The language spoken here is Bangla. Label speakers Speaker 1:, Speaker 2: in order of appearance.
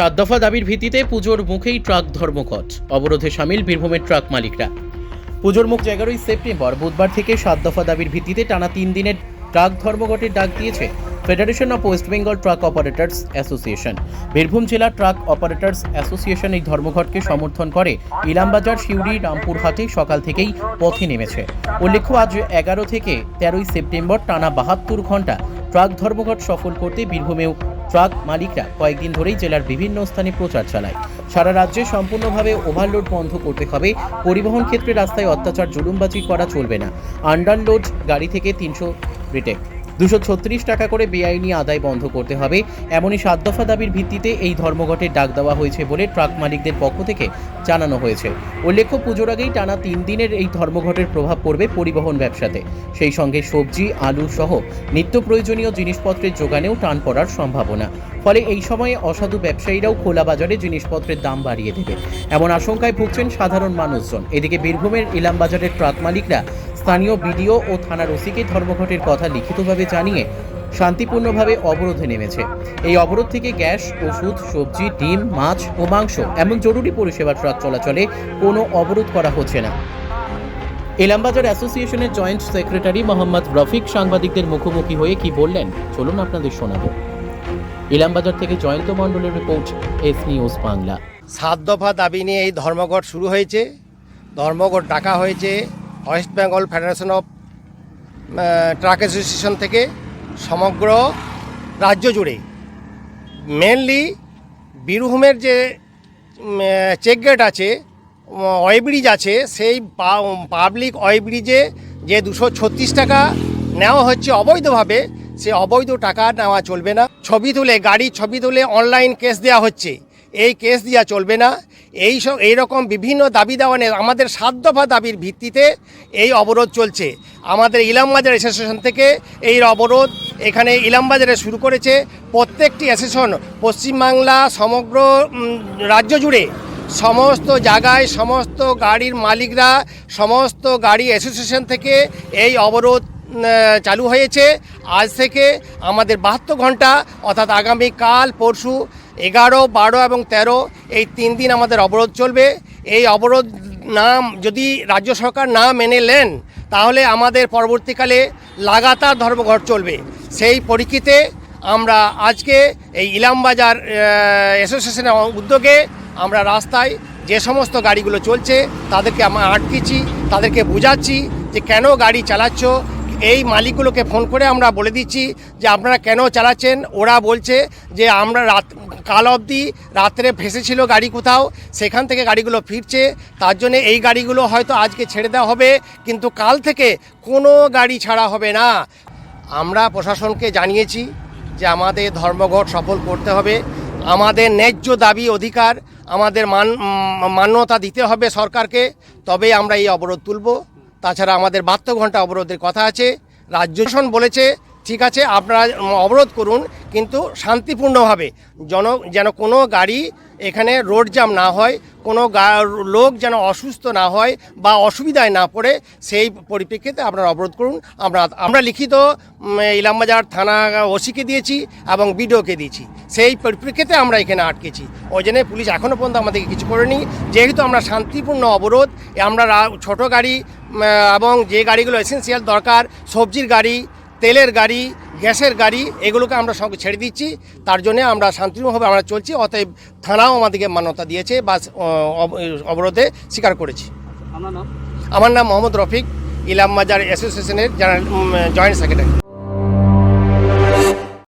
Speaker 1: সাত দফা দাবির ভিত্তিতে পুজোর মুখেই ট্রাক ধর্মঘট। অবরোধে সামিল বীরভূমের ট্রাক মালিকরা। পুজোর মুখ এগারোই সেপ্টেম্বর, বুধবার থেকে সাত দফা দাবির ভিত্তিতে টানা তিন দিনের ট্রাক ধর্মঘটের ডাক দিয়েছে federation of West Bengal truck operators association Birbhum জেলা ট্রাক অপারেটরস অ্যাসোসিয়েশন এই ধর্মঘটকে সমর্থন করে ইলামবাজার, সিউড়ি, রামপুরহাটে সকাল থেকেই পথে নেমেছে। উল্লেখ্য, আজ এগারো থেকে তেরোই সেপ্টেম্বর টানা বাহাত্তর ঘণ্টা ট্রাক ধর্মঘট সফল করতে বীরভূমেও ট্রাক মালিকরা কয়েকদিন ধরেই জেলার বিভিন্ন স্থানে প্রচার চালায়। সারা রাজ্যে সম্পূর্ণভাবে ওভারলোড বন্ধ করতে হবে। পরিবহন ক্ষেত্রে রাস্তায় অত্যাচার, জুলুমবাজি করা চলবে না। আন্ডারলোড গাড়ি থেকে তিনশো রিটেক দুশো টাকা করে বেআইনি আদায় বন্ধ করতে হবে। এমনই সাত দফা দাবির ভিত্তিতে এই ধর্মঘটের ডাক দেওয়া হয়েছে বলে ট্রাক মালিকদের পক্ষ থেকে জানানো হয়েছে। উল্লেখ্য, পুজোর আগেই টানা তিন দিনের এই ধর্মঘটের প্রভাব পড়বে পরিবহন ব্যবসাতে। সেই সঙ্গে সবজি, আলু সহ নিত্য প্রয়োজনীয় জিনিসপত্রের যোগানেও টান পড়ার সম্ভাবনা। ফলে এই সময়ে অসাধু ব্যবসায়ীরাও খোলা বাজারে জিনিসপত্রের দাম বাড়িয়ে দেবে। এমন আশঙ্কায় ভুগছেন সাধারণ মানুষজন। এদিকে বীরভূমের ইলামবাজারের ট্রাক মালিকরা স্থানীয় বিডিও ও থানার ওসিকে ধর্মঘটের কথা লিখিতভাবে জানিয়ে শান্তিপূর্ণভাবে অবরোধে নেমেছে। এই অবরোধ থেকে গ্যাস, ওষুধ, সবজি, ডিম, মাছ ও মাংস এমন জরুরি পরিষেবা ট্রাক চলাচলে কোনো অবরোধ করা হচ্ছে না। এলামবাজার অ্যাসোসিয়েশনের জয়েন্ট সেক্রেটারি মোহাম্মদ রফিক সাংবাদিকদের মুখোমুখি হয়ে কি বললেন, চলুন আপনাদের শোনাবো। ইলামবাজার থেকে জয়ন্ত মণ্ডলের রিপোর্ট, এস নিউজ বাংলা।
Speaker 2: সাত দফা দাবি নিয়ে এই ধর্মঘট শুরু হয়েছে। ধর্মঘট ডাকা হয়েছে। West Bengal federation of truck association থেকে সমগ্র রাজ্য জুড়ে মেনলি বীরভূমের যে চেক গেট আছে ওয়েব্রিজ আছে, সেই পাবলিক ওয়েব্রিজে যে দুশো ছত্রিশ টাকা নেওয়া হচ্ছে অবৈধভাবে, সে অবৈধ টাকা নেওয়া চলবে না। ছবি তুলে গাড়ি ছবি তুলে অনলাইন কেস দেওয়া হচ্ছে। এই কেস দেওয়া চলবে না। এই সব এইরকম বিভিন্ন দাবি দেওয়া নিয়ে আমাদের দফা দাবির ভিত্তিতে এই অবরোধ চলছে। আমাদের ইলামবাজার অ্যাসোসিয়েশন থেকে এই অবরোধ এখানে ইলামবাজারে শুরু করেছে। প্রত্যেকটি অ্যাসোসিয়েশন পশ্চিমবাংলা সমগ্র রাজ্য জুড়ে সমস্ত জায়গায় সমস্ত গাড়ির মালিকরা, সমস্ত গাড়ি অ্যাসোসিয়েশন থেকে এই অবরোধ চালু হয়েছে। আজ থেকে আমাদের বাহাত্তর ঘণ্টা, অর্থাৎ আগামী কাল পরশু এগারো, বারো এবং তেরো, এই তিন দিন আমাদের অবরোধ চলবে। এই অবরোধ না, যদি রাজ্য সরকার না মেনে নেন, তাহলে আমাদের পরবর্তীকালে লাগাতার ধর্মঘট চলবে। সেই পরিপ্রেক্ষিতে আমরা আজকে এই ইলামবাজার অ্যাসোসিয়েশনের উদ্যোগে আমরা রাস্তায় যে সমস্ত গাড়িগুলো চলছে, তাদেরকে আমরা আটকেছি, তাদেরকে বোঝাচ্ছি যে কেন গাড়ি চালাচ্ছ এই মালিকগুলোকে ফোন করে আমরা বলে দিচ্ছি যে আপনারা কেন চালাচ্ছেন? ওরা বলছে যে আমরা রাত, কাল অবধি রাত্রে ফেসেছিল গাড়ি কোথাও, সেখান থেকে গাড়িগুলো ফিরছে। তার জন্য এই গাড়িগুলো হয়তো আজকে ছেড়ে দেওয়া হবে, কিন্তু কাল থেকে কোনো গাড়ি ছাড়া হবে না। আমরা প্রশাসনকে জানিয়েছি যে আমাদের ধর্মঘট সফল করতে হবে। আমাদের ন্যায্য দাবি, অধিকার, আমাদের মান মান্যতা দিতে হবে সরকারকে। তবে আমরা এই অবরোধ তুলব। তাছাড়া আমাদের বাহাত্তর ঘণ্টা অবরোধের কথা আছে। রাজ্য শাসন বলেছে, ঠিক আছে, আপনারা অবরোধ করুন, কিন্তু শান্তিপূর্ণভাবে জন যেন কোনো গাড়ি এখানে রোড জ্যাম না হয়, কোনো লোক যেন অসুস্থ না হয় বা অসুবিধায় না পড়ে, সেই পরিপ্রেক্ষিতে আপনারা অবরোধ করুন। আমরা আমরা লিখিত ইলামবাজার থানা ওসিকে দিয়েছি এবং বিডিওকে দিয়েছি। সেই পরিপ্রেক্ষিতে আমরা এখানে আটকেছি। ওই জন্য পুলিশ এখনও পর্যন্ত আমাদেরকে কিছু করেনি। যেহেতু আমরা শান্তিপূর্ণ অবরোধ, আমরা ছোট গাড়ি এবং যে গাড়িগুলো এসেন্সিয়াল দরকার সবজির গাড়ি তেলের গাড়ি গ্যাসের গাড়ি এগুলোকে আমরা সঙ্গে ছেড়ে দিচ্ছি। তার জন্য আমরা শান্তিপূর্ণভাবে আমরা চলছি অতএব থানাও আমাদেরকে মান্যতা দিয়েছে বা অব- অবরোধে স্বীকার করেছি। আমার নাম মোহাম্মদ রফিক ইলাম মাজার অ্যাসোসিয়েশনের জয়েন্ট সেক্রেটারি।